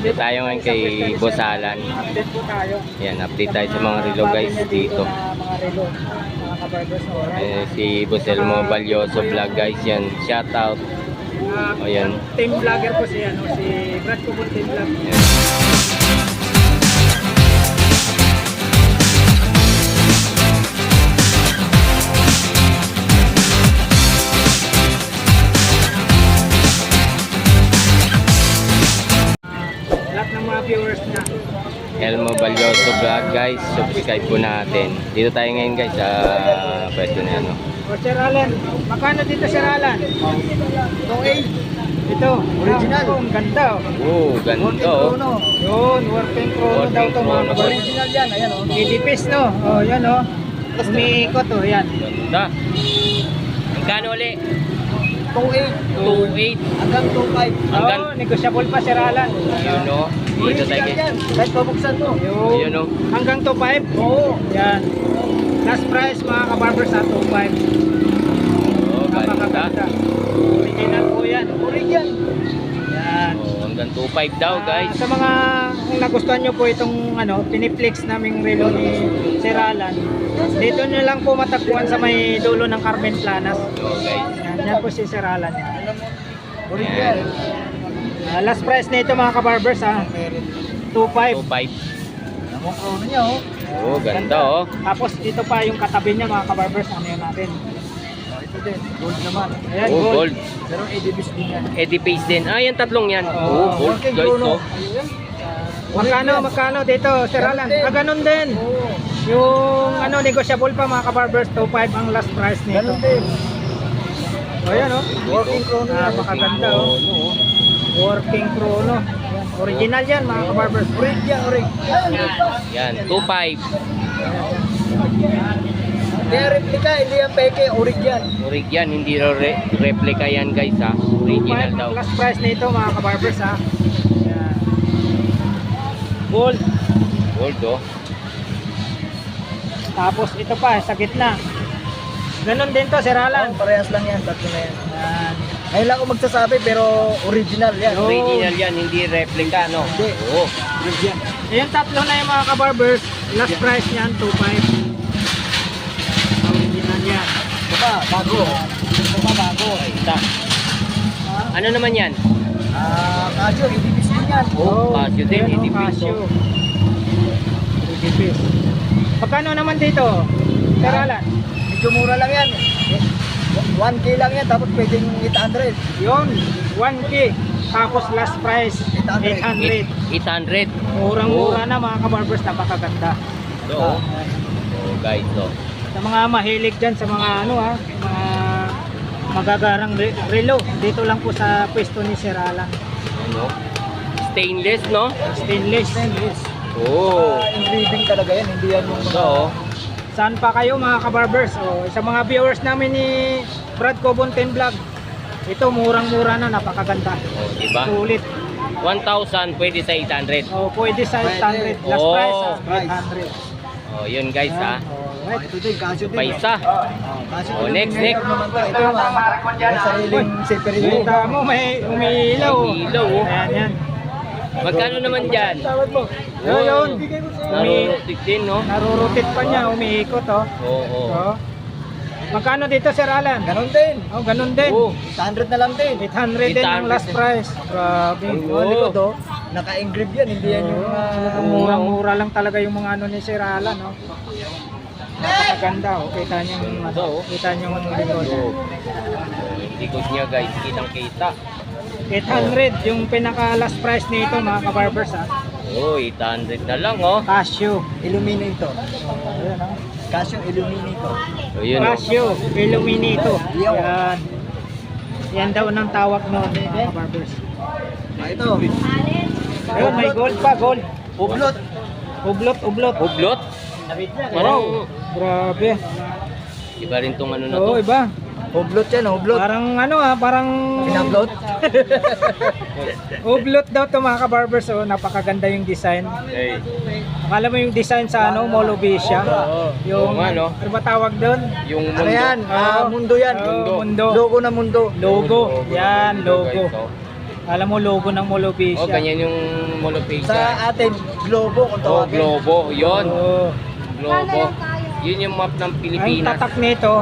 Dito tayo ngayon kay Bosalan. Update po tayo. Yan, update tayo sa mga relo guys dito. Mga relo, mga kabarbers. Eh, si Boselmo Balyoso Vlog guys yan. Shout out. Ah, O, yan. Team vlogger po si, ano, si Brad Kubon Team Vlog. Yan. Guys. Subscribe po natin. Dito tayo ngayon guys sa pwesto na ano. O Sir Alan, magkano dito Sir Alan? 2.8. Ito, original. Oh, ang ganda. oh. Oh, ganda oh. Yun, working chrono daw to mga. Original yan, ayan oh. Idipis no. Oh, yan oh. Umiikot oh, yan. Ganda. Magkano uli? 2.8. 2.8. Hanggang 2.5. Hanggang- Oo, negosyable pa Sir Alan. Yun oh. Dito tayo guys. Kahit pabuksan mo. Yun. Ayun oh. Hanggang 2.5? Oo. Yan. Last price mga kabarbers sa 2.5. Oh, ganda. Original po yan. Original. Yan. Oh, hanggang 2.5 daw guys. Ah, sa mga kung nagustuhan nyo po itong ano, piniplex naming relo ni Sir Alan, dito nyo lang po matagpuan sa may dulo ng Carmen Planas. Oh guys. Yan, yan po si Sir Alan. Original. Ah, last price na ito mga kabarbers ha. 2.5. 2.5. Ang krono niya oh. Oh, ganda oh. Tapos dito pa yung katabi niya mga kabarbers, ano yun natin. ito din, gold naman. Ayan, Oh, gold. Pero edibis din yan. Eddie Pace din. Ah, yan tatlong yan. Oo. Oh, gold Working guys chrono. oh. Magkano, magkano dito, Sir Alan? Ah, ganun din. Yung ano, negotiable pa mga kabarbers, 2.5 ang last price nito. Ganun din. O yan oh. Working chrono. Napakaganda oh. Working chrono. Yan. Original yan mga kabarbers. Original, original. Yan, 2.5. Hindi replika, hindi yan peke, original. Orig yan, hindi re- replica yan guys ha. Original daw. Last price nito mga kabarbers ha. Yan. Gold. Gold oh. Tapos ito pa, sa gitna. Ganon din to, Sir Alan. parehas lang yan, tatlo na yan. Yan. Ngayon lang ako magsasabi pero original yan. Original yan, hindi replica no. Hindi. Oo. Original. Yung tatlo na yung mga kabarbers, last price niyan, 2.5. Original yan. Pa, bago. Pa, bago. Ay, isa. Ano naman yan? Ah, Casio, ibibis din yan. Oh, Casio din, yan, oh, Casio. Edipis. Magkano naman dito? Sir Alan? Medyo mura lang yan. 1K lang yan, tapos pwedeng 800. Yun, 1K. Tapos last price, 800. 800. Murang-mura na mga kabarbers, napakaganda. Ito oh. Oh guys oh. Sa mga mahilig dyan, sa mga ano ha, mga magagarang re- relo, dito lang po sa pwesto ni Sir Alan. Ano? Stainless no? Stainless. Stainless. Oh. Ah, engraving talaga yan, hindi yan yung oh. Saan pa kayo mga kabarbers? O, sa mga viewers namin ni Brad Cobon 10 Vlog, ito murang-mura na, napakaganda. Oh, diba? Sulit. 1,000 pwede sa 800. O, pwede sa Pwede. 800. Last Oh, price, ah, price. 800. Oh, yun guys ha. Ah, Alright. ito din, Casio din. Oh. Oh, Oh, next, May next. naman to. Ito, ah, may sariling separate. Mo, may umiilaw. oh. May ilaw, oh. Ayan, yan. Magkano naman dyan? Tawad mo. Oh, Yun, yun. Narurutik din no? Narurutit pa niya, umiikot oh. Oo. Oh, Oh. Magkano dito Sir Alan? Ganon din. Oh, ganun din. Oh. 800 na lang din. 800 din ang 800 last din. price. Grabe. Oh. Oh, likod oh. Naka-engrave yan, hindi yan yung... ah, Murang-mura lang talaga yung mga ano ni Sir Alan, no? Napakaganda, oh. Kita niyo yung, Ito, oh. kita niyo yung likod. Oh. Likod niya guys, kitang kita. 800 yung pinaka last price nito mga kabarbers ha. Oh, 800 na lang oh. Casio. Illuminator. Ayan, oh. Casio Illuminator. Oh, yun oh. Casio Illuminato. Yo. Yan. Yan daw ng tawag noon mga kabarbers. Ah, ito. Ayun, may gold pa, gold. Ublot. Ublot, ublot. Hublot? Parang, Grabe. iba rin tong ano na Oo, to. iba. Ublot yan, ublot. Parang ano ah, parang Pinablot. Ublot daw to mga kabarbers. Oh, napakaganda yung design. Hey. Akala mo yung design sa ano, Molobisha. Oo. Yung Oo nga, no? ano ba tawag doon? Yung mundo. Ano yan? Ah, Oo. mundo yan. Oo, mundo. Logo na mundo. Logo. Logo. Yan, logo. oh. Alam mo, logo ng Molopecia. Oh, ganyan yung Molopecia. Sa atin, globo kung Oh, tawagin. globo. Yun. Oo. Globo. Yun yung map ng Ang Pilipinas. tatak nito,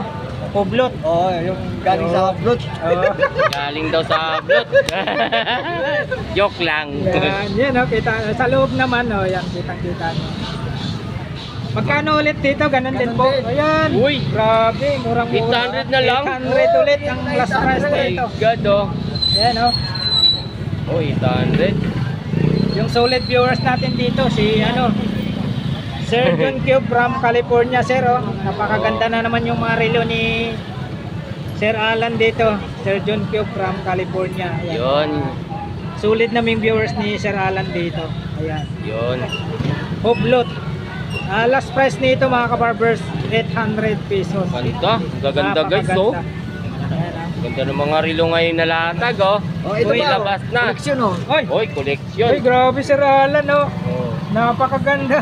Poblot. Oo, yung galing sa. Oo. Galing daw sa blot. Joke lang. Yan, yan oh, kita. Sa loob naman, oh, yan, kitang-kita. Magkano ulit dito? Ganun din po. din. Ayan. Uy. Grabe, murang-mura. 800 na lang. 800 ulit ang last price Oh my nito. God, oh. Ayan, oh. Oh, 800. Yung solid viewers natin dito, si ano, Sir John Cube from California, sir. Oh. Napakaganda na naman yung mga relo ni Sir Alan dito. Sir John Cube from California. Ayan. Yun. Sulit naming viewers ni Sir Alan dito. Ayan. Yun. Hublot. Ah, last price nito mga kabarbers, 800 pesos. Ganda. Gaganda guys, oh. Ah. Ganda ng mga rilo ngayon na latag, oh. Oh, ito Uy, ba? labas na. Koleksyon, oh. Oy, Oy, collection. oy, grabe Sir Alan, oh. Oh. Napakaganda.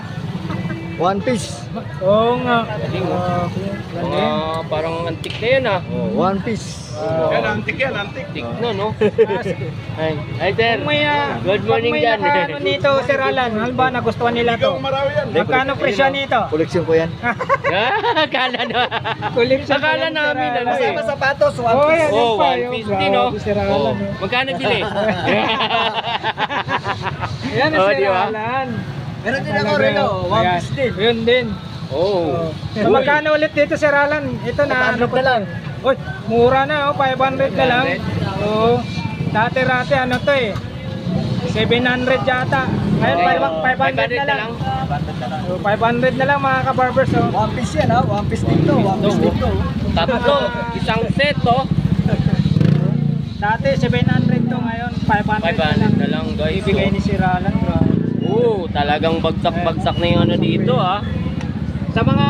One piece. Oo nga. Galing, oh. Mga Galing. parang antik na yun, ah. Oh, one piece. Ah. antik yan, antik. Antik na, no? Ah, Ay, ay, sir. Kung may, ah, Good morning pag may dyan. nakaano nito, Sir Alan, halimbawa nagustuhan nila to. Magkano presyo nito? Koleksyon ko yan. Ah, Akala na. Collection Akala pa yan, Sir namin, Alan. ano eh. Kasama sapatos, one Oh, piece. yan. Oh, pa, one yung piece din, no? grabe, Sir Alan, Oh, eh. magkano bili? Yan Oh, Sir di ba? Alan. Meron din ako Talaga, relo. One piece din. Yun din. Oh. So, magkano ulit dito Sir Alan? Ito na ano 500 na lang. Uy, mura na oh, 500 na lang. Oo. Dati-rati ano to eh. 700 yata. Ngayon Oh, 500 na lang. So, 500 na lang mga ka-barbers oh. One piece yan, ha? One piece din to. One piece din to. Tatlo, isang set, oh. Dati 700 to ngayon 500, 500 na lang, guys. Ibigay ni Sir Alan, bro. Oh, talagang bagsak-bagsak na yung ano dito, ah. Sa mga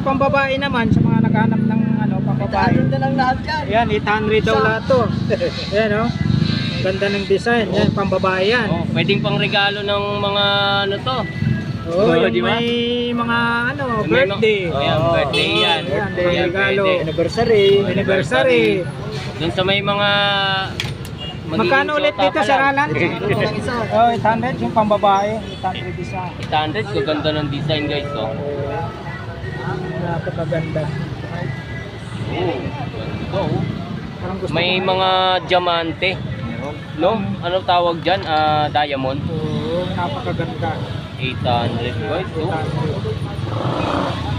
pambabae naman, sa mga naghanap ng ano, pambabae. Ano na lang lahat yan. Yan, 800 daw lahat to. Yan oh. Ganda ng design. Yan, pambabae yan. Oh, pwedeng pang regalo ng mga ano to. Oh, Oh, yung di ba? may mga ano, May mga- birthday. Oh, yan, birthday yan. Yan, Birthday yan, regalo. Anniversary. Anniversary. Doon sa may mga Magkano ulit dito, pa Sir lang. Alan? Pa lang isa? Oh, 800 yung pambabae. 800 isa. 800, gaganda ng design guys, oh. Napakaganda. Oh, ganda, oh. May mga diamante, no? Ano tawag dyan? Ah, diamond. Oo, napakaganda. 800 guys, oh.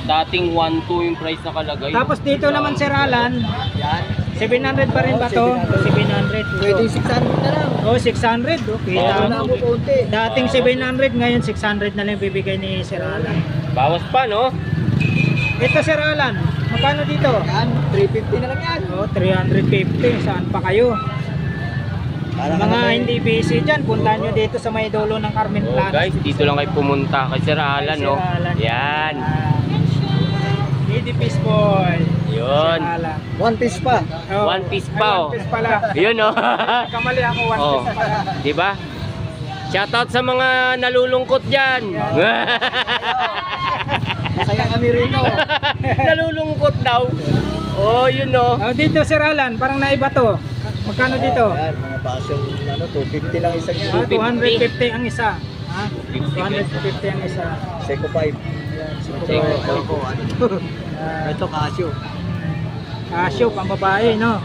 Dating 1.2 yung price nakalagay. Tapos dito naman Sir Alan, Yan. 700 pa rin ba to? 700. Pwede 600 na lang. Oh, 600. Oh, kita Oo. Wala mo. mo konti. Dating 700, ngayon 600 na lang bibigay ni Sir Alan. Bawas pa, no? Ito Sir Alan, magkano dito? Yan, 350 na lang yan. Oh, 350. Saan pa kayo? Para Mga naman- hindi busy dyan, punta nyo dito sa may dulo ng Carmen Oh, guys, dito lang kayo pumunta kay Sir Alan, Sir no? Alan. Yan. Ah, Needy Peace Boy. Yun. One piece pa. Oh, One piece ay, pa, One oh. piece pala. Yun, oh. Kamali ako, one oh. piece pala. Di ba? Shoutout sa mga nalulungkot dyan. Masaya kami rito. nalulungkot daw. Oh, yun, no? Oh, dito Sir Alan, parang naiba to. Magkano dito? Yan, mga passion, ano, 250 lang isang yan. 250 ang isa. Ha? 250. 250 ang isa. Seiko 5. Seiko Seiko, ano. Ah, Ito, Casio. Casio, pang babae, no?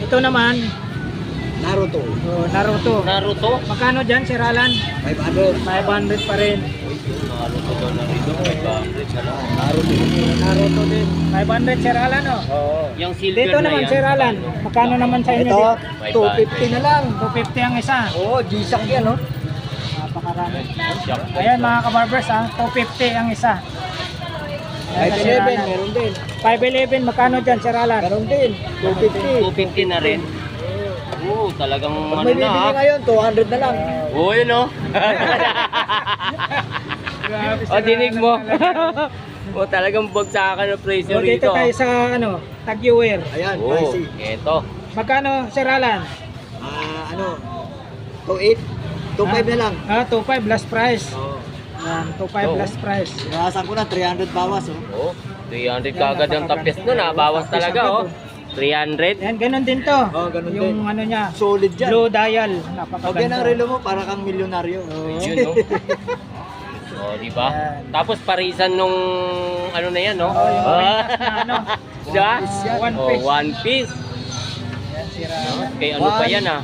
Ito naman, Naruto. oh, Naruto. Naruto? Magkano dyan, Sir Alan? 500. 500 pa rin. Naruto daw na rin. 500 na lang. Naruto. Naruto din. 500, Sir Alan, no? Oo. Yung silver Dito na naman, yan. Sir Alan. Magkano naman sa inyo Ito, dito? 250 na lang. 250 ang isa. Oo, G-Shock yan, no? Napakarami. Ayan mga kabarbers, ha? 250 ang isa. Ayan, Sir 511, Alan. meron din. 511, magkano dyan, Sir Alan? Meron din. 250. 250 na rin. Oo, talagang Pag ano may na, bibili ha? ngayon, 200 na lang. Oo, yun, Sir o, dinig mo. o, talagang bagsakan ng presyo So, dito rito. tayo sa ano, Tag-Viewer. Ayan, Oo, pricey. eto. Magkano, Sir Alan? Ah, ano, 28, 25 na lang. Ah, 2.5 last price. Oo. Yan, 2.5 Oo. last price. Inawasan ko na, 300 bawas, oh. Oo, 300 kagad ang tapis nun, ha? Bawas talaga, oh. 300? Yan, ganun din to. Oh, ganun yung din. ano niya, Solid dyan. blue dial. Pag yan ang Napakaganda. relo mo, para kang milyonaryo. Yun, no? Oh, di ba? Yan. Tapos parisan nung ano na yan, no? Oh, yung Ah. na ano, Di ba? One Oh, piece. one piece. yan, sira. Kay ano pa yan, ah?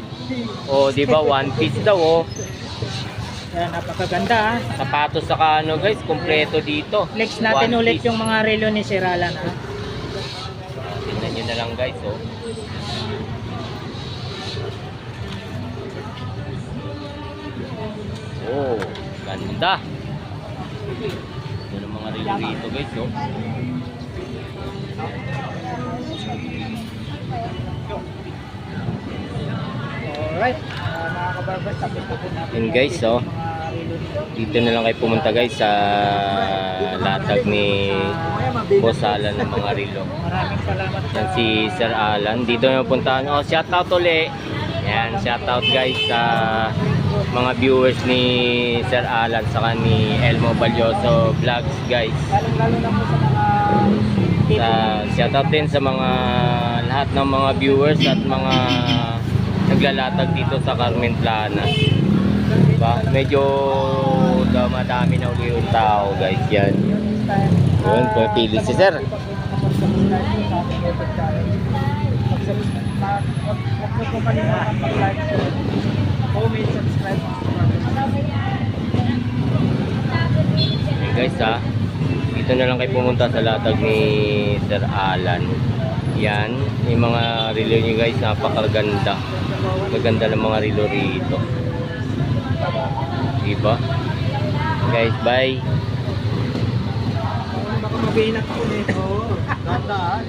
Oh, di ba? One piece daw, oh. Yan, napakaganda ah. Sapatos saka ano, guys, kompleto dito. Flex natin One ulit piece. yung mga relo ni Sir Alan ah. Tingnan nyo na lang, guys, oh. Oh, ganda. Yan ang mga relo dito, guys, oh. Alright, uh, mga kabarbers, tapos na po natin. Yun, guys, oh. Dito. Na lang kayo pumunta, guys, sa latag ni Boss Alan ng mga relo. Maraming salamat sa Yan si Sir Alan. Dito na puntahan. Oh, shout out uli. Yan, shout out guys sa mga viewers ni Sir Alan saka ni Elmo Balyoso Vlogs guys. Lalo-lalo na po sa mga Sa shout out din sa mga lahat ng mga viewers at mga naglalatag dito sa Carmen Plana. Diba? Medyo madami na uli yung tao guys yan. Yun, pumipili si Sir. Okay guys ha, dito na lang kayo pumunta sa latag ni Sir Alan. Yan, yung mga relo nyo guys, napakaganda. Maganda ng mga relo rito. Diba? Guys, bye! Baka mabinak ko nito. Ganda ah.